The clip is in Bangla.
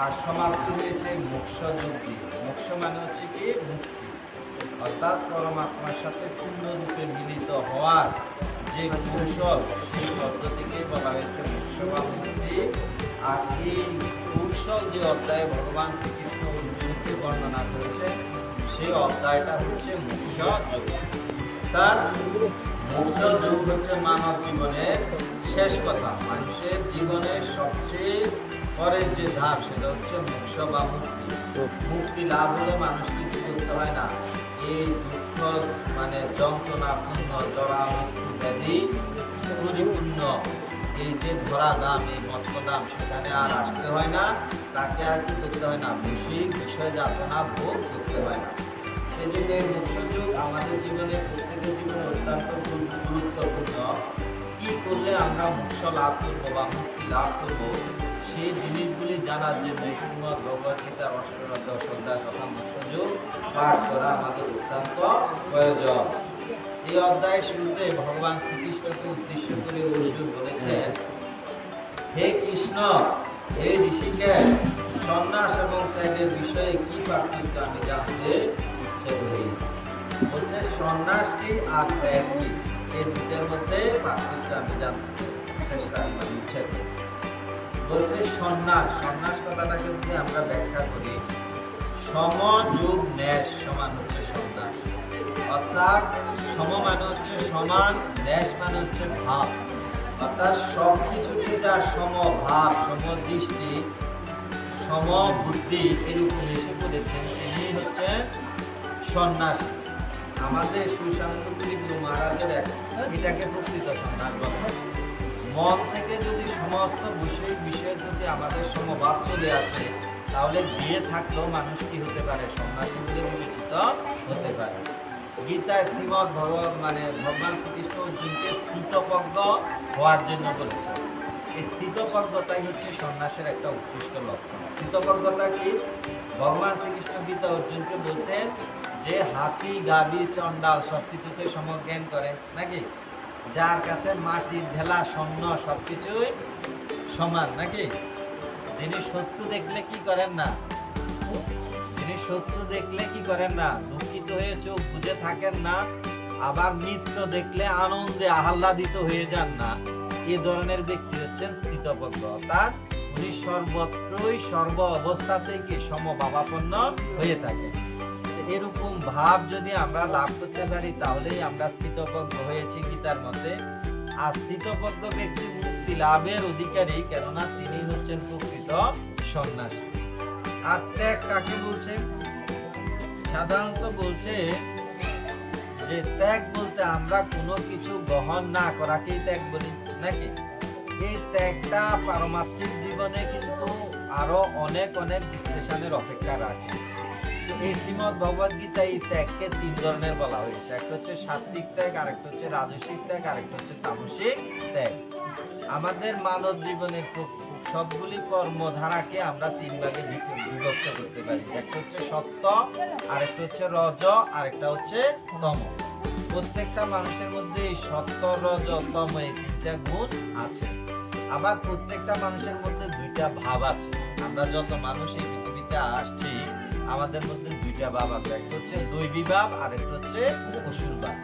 আর সমাপ্তি হয়েছে মোক্ষ যুগ দিয়ে মোক্ষ মানে হচ্ছে কি মুক্তি। অর্থাৎ পরমাত্মার সাথে পূর্ণরূপে মিলিত হওয়ার যে কৌশল, সেই পদ্ধতিকে বলা হয়েছে মোক্ষ মুক্তি। আর এই কৌশল যে অধ্যায়ে ভগবান শ্রীকৃষ্ণ অর্জুনকে বর্ণনা করেছে, সেই অধ্যায়টা হচ্ছে মোক্ষ যুগ তার মোক্ষ যুগ হচ্ছে মানব জীবনের শেষ কথা। মানুষের পরের যে ধাপ সেটা হচ্ছে মোক্ষ বা মুক্তি মুক্তি লাভ হলে মানুষ কিছু করতে হয় না। এই দুঃখ মানে যন্ত্রণাপূর্ণ জরা, মৃত্যু, ব্যাধি পরিপূর্ণ। এই যে ধরা দাম, এই মত্ত দাম, সেখানে আর আসতে হয় না। তাকে আর কি করতে হয় না? বৈশ্বিক বিষয় যাতনা ভোগ করতে হয় না। সেই জন্য এই মুখ্য যুগ আমাদের জীবনে, প্রত্যেকের জীবনে অত্যন্ত গুরুত্বপূর্ণ। কি করলে আমরা মোক্ষ লাভ করব বা মুক্তি লাভ করব? সেই জিনিসগুলি জানার জন্য শ্রীমদ ভগবত গীতার অষ্টদশ অধ্যায় তথা মোক্ষ যুগ পাঠ করা আমাদের অত্যন্ত প্রয়োজন। এই অধ্যায়ের শুরুতে ভগবান শ্রীকৃষ্ণকে উদ্দেশ্য করে অর্জুন বলেছেন, হে কৃষ্ণ, হে ঋষিকেশ, সন্ন্যাস এবং ত্যাগের বিষয়ে কি পার্থক্য আমি জানতে ইচ্ছে করি? বলছে, সন্ন্যাস কি আর ত্যাগ কি এই দুটোর মধ্যে পার্থক্য আমি জানতে চেষ্টা মানে ইচ্ছে করি। বলছে সন্ন্যাস সন্ন্যাস কথাটাকে যদি আমরা ব্যাখ্যা করি? সমযোগ ন্যাস সমান হচ্ছে সন্ন্যাস। অর্থাৎ সম মানে হচ্ছে সমান, ন্যাস মানে হচ্ছে ভাব। অর্থাৎ সব কিছুকে যার সমভাব, সমদৃষ্টি, সমবুদ্ধি এরকম এসে পড়েছেন তিনি হচ্ছে সন্ন্যাসী। আমাদের সুশান্তপুরী গুরু মহারাজের এটাকে প্রকৃত সন্ন্যাস বলে। মন থেকে যদি সমস্ত বৈষয়িক বিষয়ের প্রতি আমাদের সমভাব চলে আসে, তাহলে বিয়ে থাকলেও মানুষ কি হতে পারে? সন্ন্যাসী বলে বিবেচিত হতে পারে। গীতা, শ্রীমদ ভগবান মানে ভগবান শ্রীকৃষ্ণ অর্জুনকে স্থিতপজ্ঞ হওয়ার জন্য বলেছে। এই স্থিতপজ্ঞতাই হচ্ছে সন্ন্যাসের একটা উৎকৃষ্ট লক্ষণ। স্থিতপজ্ঞতা কি? ভগবান শ্রীকৃষ্ণ গীতা অর্জুনকে বলছেন যে, হাতি গাবি চণ্ডাল সব কিছুতে সমজ্ঞান করে, নাকি? যার কাছে মাটির ঢেলা স্বর্ণ সব কিছুই সমান, নাকি? যিনি শত্রু দেখলে কি করেন না? তিনি শত্রু দেখলে কি করেন না? দুঃখিত হয়ে চোখ বুঝে থাকেন না, আবার মিত্র দেখলে আনন্দে আহ্লাদিত হয়ে যান না। এ ধরনের ব্যক্তি হচ্ছেন স্থিতপজ্ঞ অর্থাৎ উনি সর্বত্রই সর্ব অবস্থাতেই কি সমভাবাপন্ন হয়ে থাকে তো এরকম ভাব যদি আমরা লাভ করতে পারি, তাহলেই আমরা স্থিতপজ্ঞ হয়েছি গীতার মধ্যে? আর স্থিতপজ্ঞ ব্যক্তি মুক্তি লাভের অধিকারী, কেননা তিনি হচ্ছেন প্রকৃত সন্ন্যাসী। আর ত্যাগ কাকে বলছে? সাধারণত বলছে যে ত্যাগ বলতে আমরা কোনো কিছু গ্রহণ না করাকেই ত্যাগ বলি, নাকি? এই ত্যাগটা পারমাত্মিক জীবনে কিন্তু আরও অনেক অনেক বিশ্লেষণের অপেক্ষা রাখে। এই শ্রীমদ ভগবদ গীতা এই ত্যাগকে তিন ধরনের বলা হয়েছে। একটা হচ্ছে সাত্বিক ত্যাগ, আরেকটা হচ্ছে ত্যাগ, আরেকটা হচ্ছে তামসিক ত্যাগ। আমাদের মানব জীবনের সবগুলি কর্মধারাকে আমরা তিন ভাগে বিভক্ত করতে পারি। একটা হচ্ছে সত্য আরেকটা হচ্ছে রজ, আরেকটা হচ্ছে তম। প্রত্যেকটা মানুষের মধ্যে এই সত্য রজ, তম এই তিনটা গুণ আছে। আবার প্রত্যেকটা মানুষের মধ্যে দুইটা ভাব আছে। আমরা যত মানুষ এই পৃথিবীতে আসছি আমাদের মধ্যে দুইটা বাপ আছে একটা হচ্ছে দৈবী বাপ আর একটা হচ্ছে অসুর বাপ।